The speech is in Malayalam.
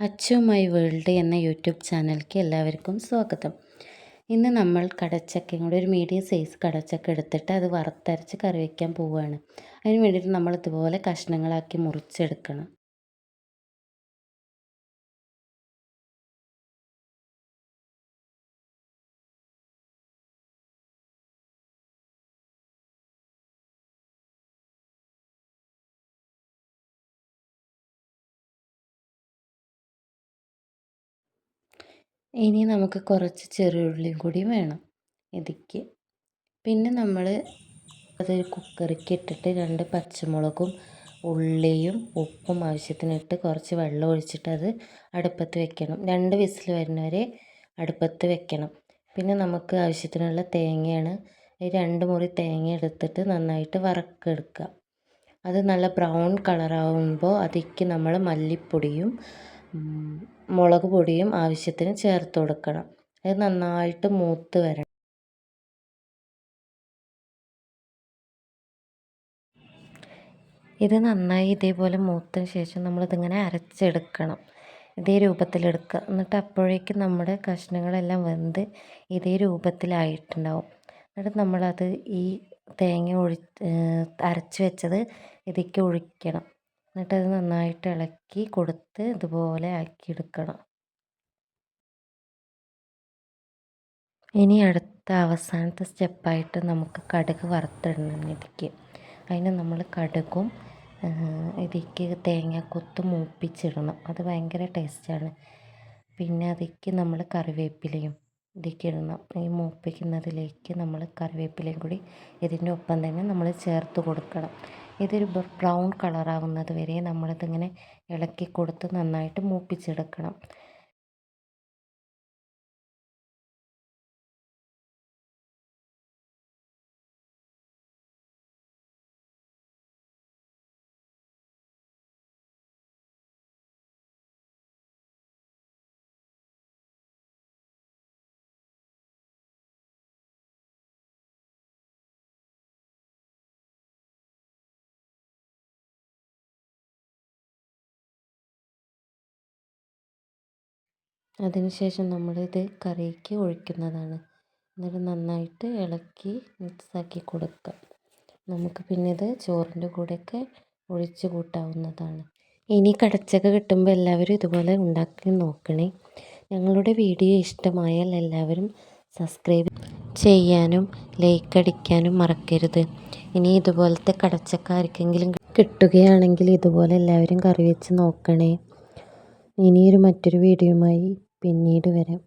അച്ചു മൈ വേൾഡ് എന്ന യൂട്യൂബ് ചാനലിലേക്ക് എല്ലാവർക്കും സ്വാഗതം. ഇന്ന് നമ്മൾ കടച്ചക്കയും കൂടെ ഒരു മീഡിയം സൈസ് കടച്ചക്ക എടുത്തിട്ട് അത് വറുത്തരച്ച് കറി വയ്ക്കാൻ പോവുകയാണ്. അതിന് വേണ്ടിയിട്ട് നമ്മൾ ഇതുപോലെ കഷ്ണങ്ങളാക്കി മുറിച്ചെടുക്കണം. ഇനി നമുക്ക് കുറച്ച് ചെറിയുള്ളിയും കൂടി വേണം ഇതിക്ക്. പിന്നെ നമ്മൾ അത് കുക്കറിക്ക് ഇട്ടിട്ട് രണ്ട് പച്ചമുളകും ഉള്ളിയും ഉപ്പും ആവശ്യത്തിനിട്ട് കുറച്ച് വെള്ളം ഒഴിച്ചിട്ട് അത് അടുപ്പത്ത് വെക്കണം. രണ്ട് വിസിൽ വരുന്നവരെ അടുപ്പത്ത് വെക്കണം. പിന്നെ നമുക്ക് ആവശ്യത്തിനുള്ള തേങ്ങയാണ് രണ്ട് മുറി തേങ്ങ എടുത്തിട്ട് നന്നായിട്ട് വറക്കെടുക്കുക. അത് നല്ല ബ്രൗൺ കളറാവുമ്പോൾ അതിക്ക് നമ്മൾ മല്ലിപ്പൊടിയും മുളക് പൊടിയും ആവശ്യത്തിന് ചേർത്ത് കൊടുക്കണം. അത് നന്നായിട്ട് മൂത്ത് വരണം. ഇത് നന്നായി ഇതേപോലെ മൂത്തതിന് ശേഷം നമ്മളിതിങ്ങനെ അരച്ചെടുക്കണം. ഇതേ രൂപത്തിലെടുക്കുക. എന്നിട്ട് അപ്പോഴേക്കും നമ്മുടെ കഷ്ണങ്ങളെല്ലാം വെന്ത് ഇതേ രൂപത്തിലായിട്ടുണ്ടാവും. എന്നിട്ട് നമ്മളത് ഈ തേങ്ങ ഒഴി അരച്ച് വെച്ചത് ഇതിലേക്ക് ഒഴിക്കണം. എന്നിട്ടത് നന്നായിട്ട് ഇളക്കി കൊടുത്ത് ഇതുപോലെ ആക്കിയെടുക്കണം. ഇനി അടുത്ത അവസാനത്തെ സ്റ്റെപ്പായിട്ട് നമുക്ക് കടുക് വറുത്തിടണം ഇതിക്ക് അതിന് നമ്മൾ കടുകും തേങ്ങ കൊത്തും മൂപ്പിച്ചിടണം. അത് ഭയങ്കര ടേസ്റ്റാണ്. പിന്നെ അതിക്ക് നമ്മൾ കറിവേപ്പിലയും ഇതിക്ക് ഇടണം. ഈ മൂപ്പിക്കുന്നതിലേക്ക് നമ്മൾ കറിവേപ്പിലയും കൂടി ഇതിന്റെ ഒപ്പം തന്നെ നമ്മൾ ചേർത്ത് കൊടുക്കണം. ഇതൊരു ബ്രൗൺ കളറാവുന്നത് വരെ നമ്മളിതിങ്ങനെ ഇളക്കി കൊടുത്ത് നന്നായിട്ട് മൂപ്പിച്ചെടുക്കണം. അതിനുശേഷം നമ്മളിത് കറിയിലേക്ക് ഒഴിക്കുന്നതാണ്. എന്നിട്ട് നന്നായിട്ട് ഇളക്കി മിക്സാക്കി കൊടുക്കുക. നമുക്ക് പിന്നെ ഇത് ചോറിന്റെ കൂടെയൊക്കെ ഒഴിച്ച് കൂട്ടാവുന്നതാണ്. ഇനി കടച്ചക്ക കിട്ടുമ്പോൾ എല്ലാവരും ഇതുപോലെ ഉണ്ടാക്കി നോക്കണേ. ഞങ്ങളുടെ വീഡിയോ ഇഷ്ടമായാൽ എല്ലാവരും സബ്സ്ക്രൈബ് ചെയ്യാനും ലൈക്ക് അടിക്കാനും മറക്കരുത്. ഇനി ഇതുപോലത്തെ കടച്ചക്ക ആർക്കെങ്കിലും കിട്ടുകയാണെങ്കിൽ ഇതുപോലെ എല്ലാവരും കറി വെച്ച് നോക്കണേ. ഇനിയൊരു മറ്റൊരു വീഡിയോയുമായി പിന്നീട് വരാം.